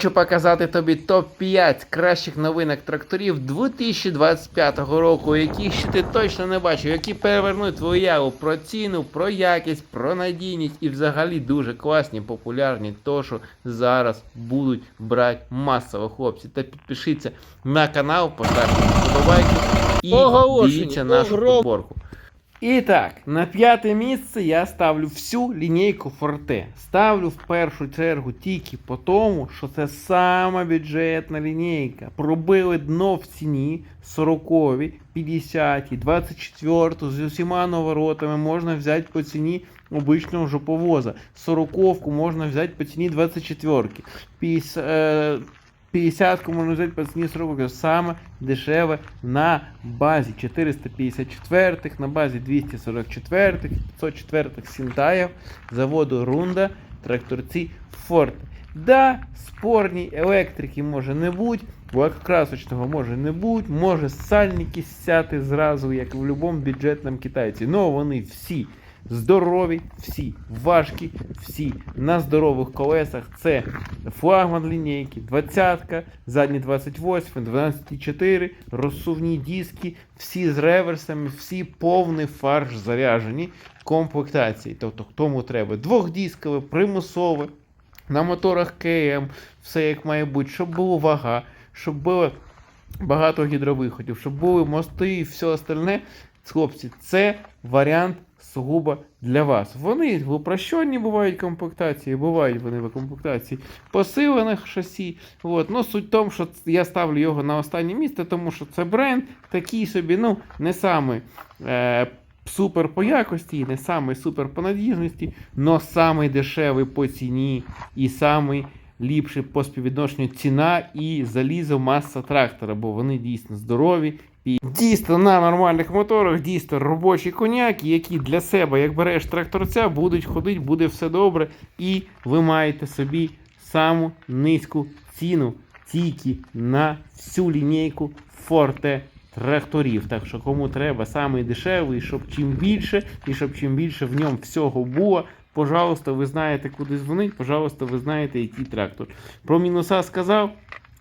Хочу показати тобі топ-5 кращих новинок тракторів 2025 року, яких ще ти точно не бачив, які перевернуть твою уяву про ціну, про якість, про надійність і взагалі дуже класні, популярні, то що зараз будуть брати масово хлопці. Та підпишіться на канал, поставте вподобайку і дивіться нашу огром- підборку. І так, на п'яте місце я ставлю всю лінійку Forte. Ставлю в першу чергу тільки по тому, що це сама бюджетна лінійка. Пробили дно в ціні 40, 50, 24 з усіма наворотами можна взяти по ціні обичного жоповоза. 40 можна взяти по ціні 24. 50, е, 50 можна взяти по ціні 40, саме дешеве на базі 454, на базі 244, 504 Сінтаєв, заводу Рунда, тракторці Форте. Да, спорні електрики може не бути, лакокрасочного може не бути, може сальники сяти зразу, як в будь-якому бюджетному китайці. Ну вони всі здорові, всі важкі, всі на здорових колесах. Це флагман лінійки, 20-ка, задні 28, 12,4, розсувні диски, всі з реверсами, всі повний фарш заряжені комплектації. Тобто, кому треба двохдискове, примусове, на моторах КМ, все як має бути, щоб була вага, щоб було багато гідровиходів, щоб були мости і все остальне. Хлопці, це варіант сугубо для вас. Вони в упрощенні бувають комплектації, бувають вони в комплектації посилених шасі. От. Ну, суть в тому, що я ставлю його на останнє місце, тому що це бренд такий собі, ну, не самий е, супер по якості, не самий супер по надіжності, но самий дешевий по ціні і самий ліпший по співвідношенню ціна і залізо маса трактора, бо вони дійсно здорові. Дійсно на нормальних моторах, дійсно робочі коняки, які для себе, як береш тракторця, будуть ходити, буде все добре, і ви маєте собі саму низьку ціну тільки на всю лінійку Forte тракторів. Так що кому треба самий дешевий, щоб чим більше, і щоб чим більше в ньому всього було. Пожалуйста, ви знаєте, куди дзвонить, пожалуйста, ви знаєте, який трактор. Про мінуса сказав.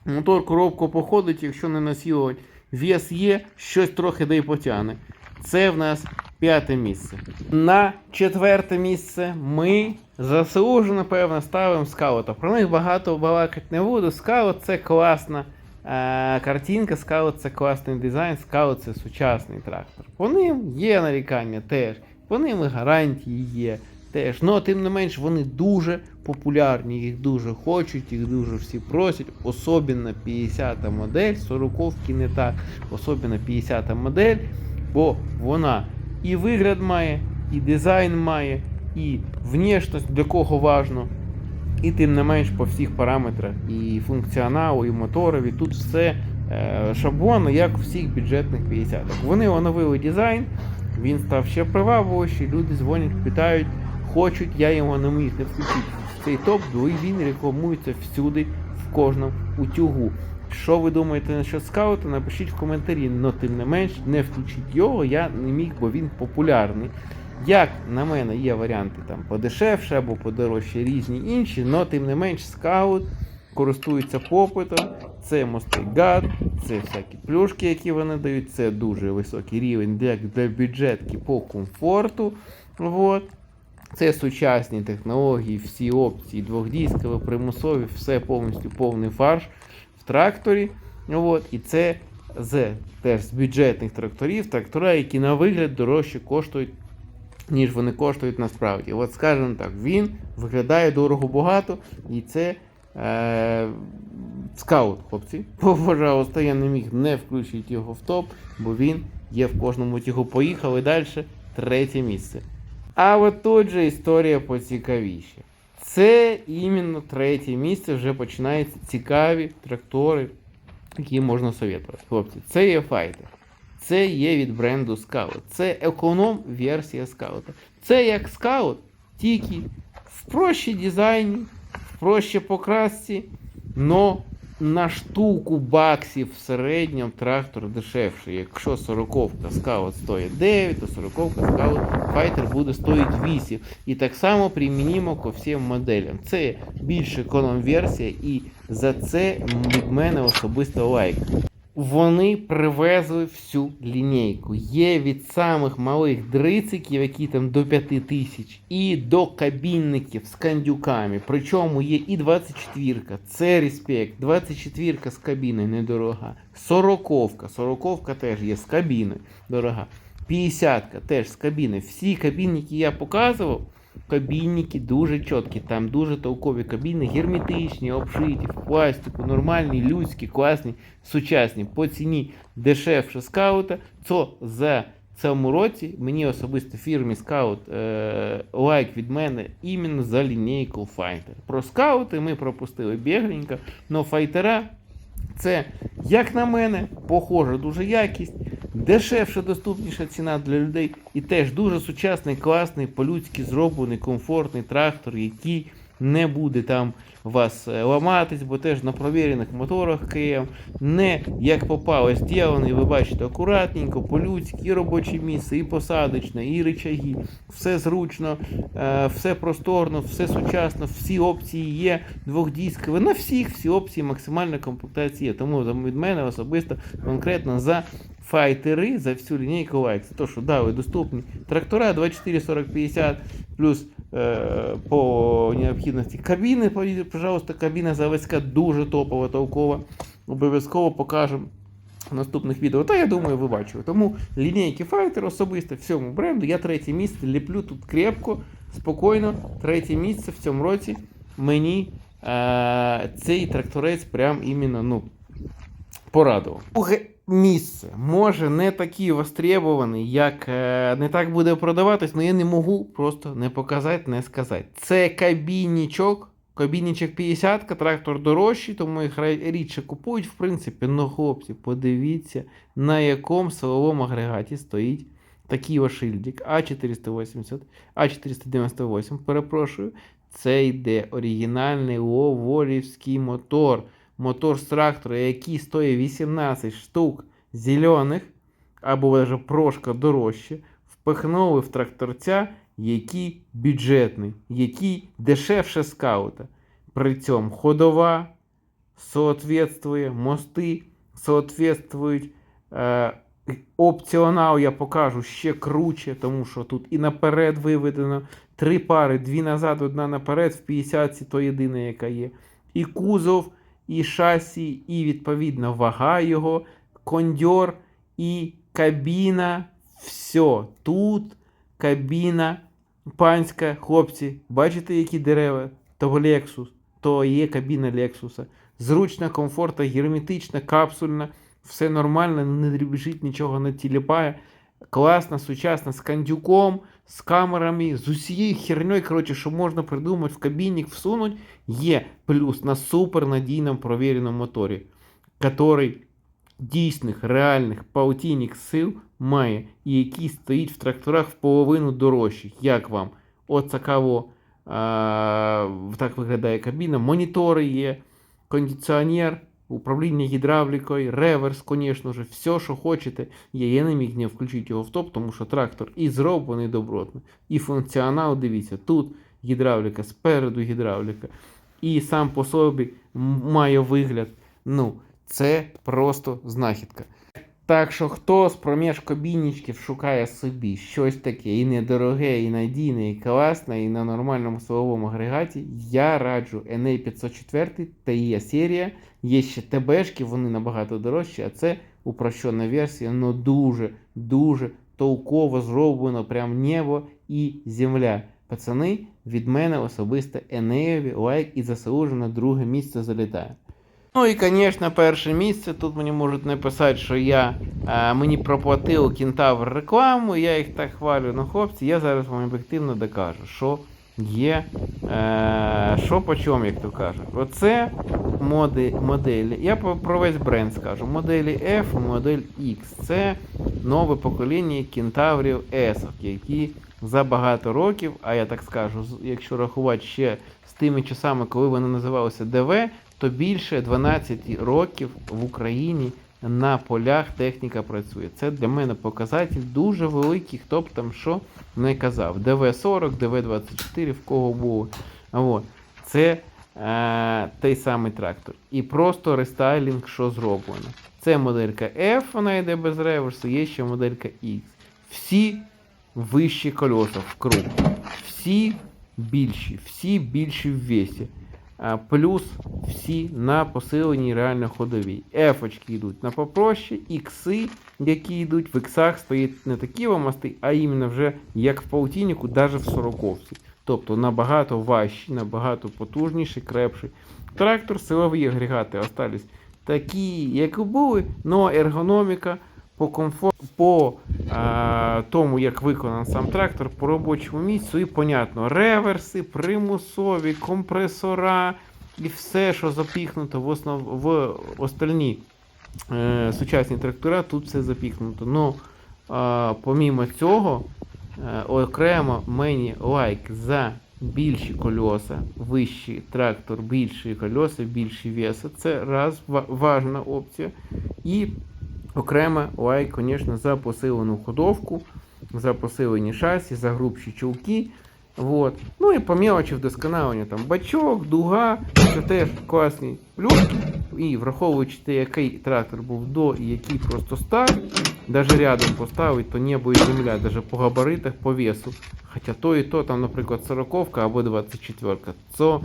Мотор коробку походить, якщо не насілувати. Вес є, щось трохи да й потягне. Це в нас п'яте місце. На четверте місце ми заслужено, напевно, ставимо скаута. Про них багато балакати не буду. Скаут це класна е, картинка, скаут це класний дизайн, скаут це сучасний трактор. По ним є нарікання теж, по ним і гарантії є теж. Ну, тим не менш, вони дуже популярні, їх дуже хочуть, їх дуже всі просять. Особенно 50 модель, 40-ки не так, особенно 50 модель, бо вона і вигляд має, і дизайн має, і внешність для кого важно. І тим не менш по всіх параметрах, і функціоналу, і моторові, тут все е, шаблонно, як у всіх бюджетних 50-х. Вони оновили дизайн, він став ще привабливіший, люди дзвонять, питають, хочуть, я його не міг не включити в цей топ, бо він рекламується всюди, в кожному утюгу. Що ви думаєте насчет скаута, напишіть в коментарі, але тим не менш не включіть його, я не міг, бо він популярний. Як на мене є варіанти там подешевше або подорожче різні інші, але тим не менш скаут користується попитом, це мости гад, це всякі плюшки, які вони дають, це дуже високий рівень для, для бюджетки по комфорту. Вот. Це сучасні технології, всі опції, двохдіскові, примусові, все повністю повний фарш в тракторі. От. І це з теж з бюджетних тракторів, трактора, які на вигляд дорожче коштують, ніж вони коштують насправді. От скажімо так, він виглядає дорого-багато, і це е, скаут, хлопці. Пожалуйста, я не міг не включити його в топ, бо він є в кожному тігу. Поїхали далі. Третє місце. А от тут же історія поцікавіше. Це іменно третє місце вже починаються цікаві трактори, які можна совєтувати. Хлопці, це є файтер. Це є від бренду Scout. Це економ-версія скаута. Це як скаут, тільки в прощій дизайні, в проще покрасці, но на штуку баксів в середньому трактор дешевший. Якщо 40-ка скаут стоїть 9, то 40-ка скаут файтер буде стоїти 8. І так само примінімо ко всім моделям. Це більш економ-версія, і за це від мене особисто лайк. Вони привезли всю лінійку. Є від самих малих дрициків, які там до 5 тисяч, і до кабінників з кандюками. Причому є і 24-ка, це респект. 24-ка з кабіною недорога. 40-ка, 40-ка теж є з кабіною дорога. 50-ка теж з кабіною. Всі кабіни, які я показував, кабінники дуже чіткі. Там дуже толкові кабіни, герметичні, обшиті, в пластику, нормальні, людські, класні, сучасні. По ціні дешевше скаута. То за цьому році мені особисто фірмі скаут е, лайк від мене іменно за лінійку Fighter. Про скаути ми пропустили бігленько, але файтера це, як на мене, похожа дуже якість, дешевша, доступніша ціна для людей і теж дуже сучасний, класний, по-людськи зроблений, комфортний трактор, який не буде там вас е, ламатись, бо теж на провірених моторах КМ, не як попало зділений, ви бачите, акуратненько, по-людськи, і робоче місце, і посадочне, і рычаги, все зручно, е, все просторно, все сучасно, всі опції є, двохдіскові, на всіх всі опції максимальна комплектація. Тому від мене особисто конкретно за файтери, за всю лінійку лайк. Це то, що дали доступні трактора 24, 40, 50, плюс е, по необхідності кабіни, пожалуйста, кабіна заводська дуже топова, толкова. Обов'язково покажемо в наступних відео. Та я думаю, ви бачили. Тому лінійки Fighter особисто всьому бренду. Я третє місце ліплю тут крепко, спокійно. Третє місце в цьому році мені е, цей тракторець прям іменно, ну, порадував. Друге місце може не такий востребований, як е, не так буде продаватись, але я не можу просто не показати, не сказати. Це кабінічок. Кабінічок 50, трактор дорожчий, тому їх рідше купують. В принципі, ну хлопці, подивіться, на якому силовому агрегаті стоїть такий ось шильдик А480, А498, перепрошую. Це йде оригінальний Ловорівський мотор. Мотор з трактора, який стоїть 18 штук зелених, або навіть прошка дорожче, впихнули в тракторця, який бюджетний, який дешевше скаута. При цьому ходова соответствує, мости соответствують. Е, опціонал я покажу ще круче, тому що тут і наперед виведено три пари, дві назад, одна наперед, в 50 то єдина, яка є. І кузов, і шасі, і відповідно вага його, кондьор і кабіна. Все. Тут кабіна панська, хлопці, бачите, які дерева? То Lexus, то є кабіна Лексуса. Зручна, комфортна, герметична, капсульна, все нормально, не дрібжить, нічого не тіліпає. Класна, сучасна, з кандюком, з камерами, з усією херньою, коротше, що можна придумати в кабінник, всунуть, є плюс на супернадійному провіреному моторі, який дійсних, реальних паутійних сил має, і який стоїть в тракторах в половину дорожчих. Як вам? От цікаво, а, так виглядає кабіна. Монітори є, кондиціонер, управління гідравлікою, реверс, звісно ж, все, що хочете. Я не міг не включити його в топ, тому що трактор і зроблений добротно, і функціонал, дивіться, тут гідравліка, спереду гідравліка, і сам по собі має вигляд. Ну, це просто знахідка. Так що хто з проміж кабінічків шукає собі щось таке і недороге, і надійне, і класне, і на нормальному силовому агрегаті, я раджу NA 504 та є серія. Є ще ТБшки, вони набагато дорожчі, а це упрощена версія, але дуже, дуже толково зроблено прям небо і земля. Пацани, від мене особисто Енеєві лайк і заслужено друге місце залітає. Ну і, звісно, перше місце. Тут мені можуть написати, що я, е, мені проплатив кентавр рекламу, я їх так хвалю. Ну, хлопці, я зараз вам об'єктивно докажу, що є. Е, що по чому, як то кажуть. Оце моди, моделі. Я про весь бренд скажу. Моделі F і модель X. Це нове покоління кентаврів S, які за багато років, а я так скажу, якщо рахувати ще з тими часами, коли вони називалися ДВ, то більше 12 років в Україні на полях техніка працює. Це для мене показатель дуже великий, хто б там що не казав. ДВ-40, ДВ-24, в кого було. От. Це е, той самий трактор. І просто рестайлінг, що зроблено. Це моделька F, вона йде без реверсу, є ще моделька X. Всі вищі колеса в круг. Всі більші, всі більші в весі. А, плюс всі на посиленій реально ходовій. Ефочки йдуть на попроще, ікси, які йдуть в іксах, стоїть не такі мости, а іменно вже як в паутіннику, навіть в сороковці. Тобто набагато важчі, набагато потужніший, крепший. Трактор, силові агрегати остались такі, як і були, але ергономіка по комфорту, по тому, як виконаний сам трактор, по робочому місцю, і понятно, реверси, примусові, компресора і все, що запіхнуто в, основ, в остальні е, сучасні трактора, тут все запіхнуто. Ну, а, помімо цього, е, окремо мені лайк за більші кольоса, вищий трактор, більші кольоса, більші веса. Це раз важна опція. І окремо лайк, звісно, за посилену ходовку, за посилені шасі, за грубші чулки. Вот. Ну і по мелочі вдосконалення там бачок, дуга, це теж класні плюшки. І враховуючи те, який трактор був до і який просто став, даже рядом поставить, то небо і земля, даже по габаритах, по весу. Хоча то і то, там, наприклад, 40 або 24. Це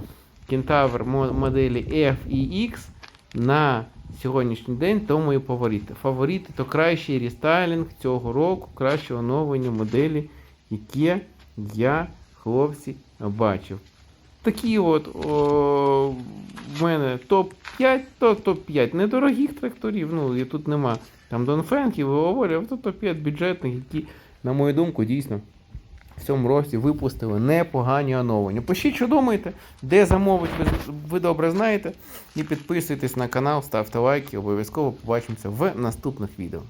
кентавр мо- моделі F і X на сьогоднішній день то мої фаворити. Фаворити то кращий рестайлінг цього року, краще оновлення моделі, яке я, хлопці, бачив. Такі от о, в мене топ-5, то топ-5 недорогих тракторів. Ну, і тут нема там Донфенків, говорив, то топ-5 бюджетних, які, на мою думку, дійсно в цьому році випустили непогані оновлення. Пишіть, що думаєте, де замовити, ви, добре знаєте. І підписуйтесь на канал, ставте лайки, обов'язково побачимося в наступних відео.